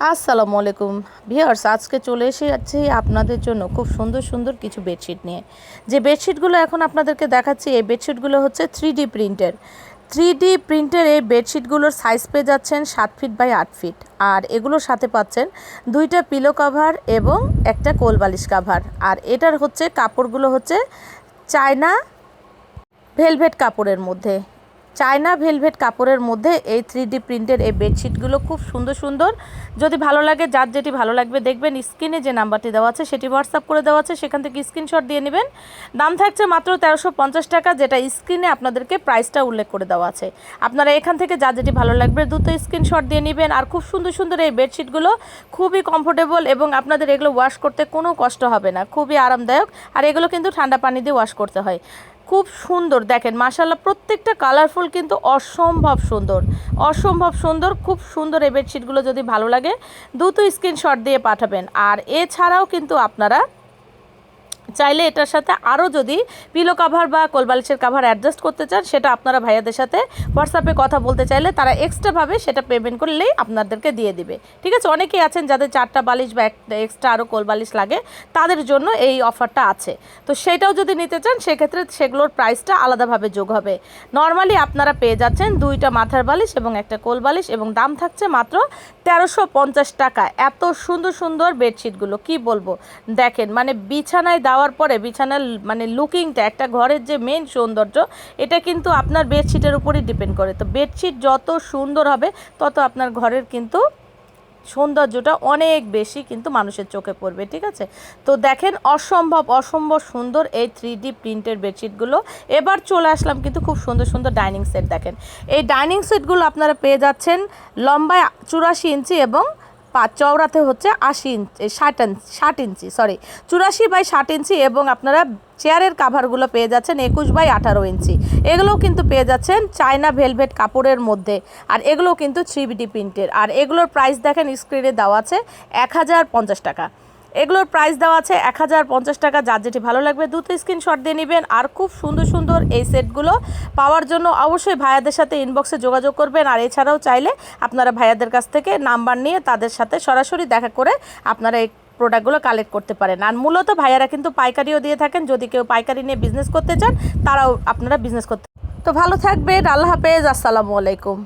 আসসালামু আলাইকুম। ভিউয়ার্স, আজকে চলে এসে যাচ্ছি আপনাদের জন্য খুব সুন্দর সুন্দর কিছু বেডশিট নিয়ে। যে বেডশিটগুলো এখন আপনাদেরকে দেখাচ্ছি, এই বেডশিটগুলো হচ্ছে থ্রি ডি প্রিন্টের। থ্রি ডি প্রিন্টের এই বেডশিটগুলোর সাইজ পেয়ে যাচ্ছেন সাত ফিট বাই আট ফিট আর এগুলোর সাথে পাচ্ছেন দুইটা পিলো কাভার এবং একটা কোল বালিশ কাভার আর এটার হচ্ছে কাপড়গুলো হচ্ছে চায়না ভেলভেট কাপড়ের মধ্যে। চায়না ভেলভেট কাপড়ের মধ্যে এই থ্রি ডি প্রিন্টের এই বেডশিটগুলো খুব সুন্দর সুন্দর। যদি ভালো লাগে, যার যেটি ভালো লাগবে দেখবেন, স্ক্রিনে যে নাম্বারটি দেওয়া আছে, সেটি হোয়াটসঅ্যাপ করে দেওয়া আছে, সেখান থেকে স্ক্রিনশট দিয়ে নেবেন। দাম থাকছে মাত্র তেরোশো পঞ্চাশ টাকা, যেটা স্ক্রিনে আপনাদেরকে প্রাইসটা উল্লেখ করে দেওয়া আছে। আপনারা এখান থেকে যার যেটি ভালো লাগবে, দ্রুত স্ক্রিনশট দিয়ে নেবেন। আর খুব সুন্দর সুন্দর এই বেডশিটগুলো খুবই কমফোর্টেবল এবং আপনাদের এগুলো ওয়াশ করতে কোনো কষ্ট হবে না, খুবই আরামদায়ক। আর এগুলো কিন্তু ঠান্ডা পানি দিয়ে ওয়াশ করতে হয়। খুব সুন্দর। দেখেন মাশাল্লাহ প্রত্যেকটা কালারফুল কিন্তু অসম্ভব সুন্দর। অসম্ভব সুন্দর, খুব সুন্দর এই বেডশিটগুলো যদি ভালো লাগে, দ্রুত স্ক্রিনশট দিয়ে পাঠাবেন। আর এছাড়াও কিন্তু আপনারা চাইলে এটার সাথে আরও যদি পিলো কাভার বা কোলবালিশের কাভার অ্যাডজাস্ট করতে চান, সেটা আপনারা ভাইয়াদের সাথে হোয়াটসঅ্যাপে কথা বলতে চাইলে তারা এক্সট্রাভাবে সেটা পেমেন্ট করলেই আপনাদেরকে দিয়ে দিবে। ঠিক আছে? অনেকেই আছেন যাদের চারটা বালিশ বা এক্সট্রা আরও কোলবালিশ লাগে, তাদের জন্য এই অফারটা আছে। তো সেটাও যদি নিতে চান, সেক্ষেত্রে সেগুলোর প্রাইসটা আলাদাভাবে যোগ হবে। নর্মালি আপনারা পেয়ে যাচ্ছেন দুইটা মাথার বালিশ এবং একটা কোল বালিশ এবং দাম থাকছে মাত্র তেরোশো পঞ্চাশ টাকা। এত সুন্দর সুন্দর বেডশিটগুলো কি বলব? দেখেন মানে বিছানায় দেওয়ার পরে বিছানার মানে লুকিংটা, একটা ঘরের যে মেন সৌন্দর্য, এটা কিন্তু আপনার বেডশিটের উপরই ডিপেন্ড করে। তো বেডশিট যত সুন্দর হবে, তত আপনার ঘরের কিন্তু সৌন্দর্যটা অনেক বেশি কিন্তু মানুষের চোখে পড়বে, ঠিক আছে? তো দেখেন অসম্ভব অসম্ভব সুন্দর এই থ্রি ডি প্রিন্টের বেডশিটগুলো এবার চলে আসলাম কিন্তু খুব সুন্দর সুন্দর ডাইনিং সেট দেখেন। এই ডাইনিং সেটগুলো আপনারা পেয়ে যাচ্ছেন লম্বায় চুরাশি ইঞ্চি এবং পা চওড়াতে হচ্ছে আশি ইঞ্চি ষাট ইঞ্চি ষাট ইঞ্চি সরি চুরাশি বাই ষাট ইঞ্চি এবং আপনারা চেয়ারের কাভারগুলো পেয়ে যাচ্ছেন একুশ বাই আঠারো ইঞ্চি। এগুলোও কিন্তু পেয়ে যাচ্ছেন চায়না ভেলভেট কাপড়ের মধ্যে আর এগুলোও কিন্তু থ্রি ডি প্রিন্টের আর এগুলোর প্রাইস দেখেন স্ক্রিনে দেওয়া আছে এক হাজার পঞ্চাশ টাকা। এগুলোর প্রাইস দেওয়া আছে এক হাজার পঞ্চাশ টাকা। যার যেটি ভালো লাগবে, দ্রুত স্ক্রিনশট দিয়ে নেবেন। আর খুব সুন্দর সুন্দর এই সেটগুলো পাওয়ার জন্য অবশ্যই ভাইয়াদের সাথে ইনবক্সে যোগাযোগ করবেন। আর এছাড়াও চাইলে আপনারা ভাইয়াদের কাছ থেকে নাম্বার নিয়ে তাদের সাথে সরাসরি দেখা করে আপনারা এই প্রোডাক্টগুলো কালেক্ট করতে পারেন। আর মূলত ভাইয়ারা কিন্তু পাইকারিও দিয়ে থাকেন। যদি কেউ পাইকারি নিয়ে বিজনেস করতে চান, তারাও আপনারা বিজনেস করতে তো ভালো থাকবেন। আল্লাহ হাফেজ। আসসালামু আলাইকুম।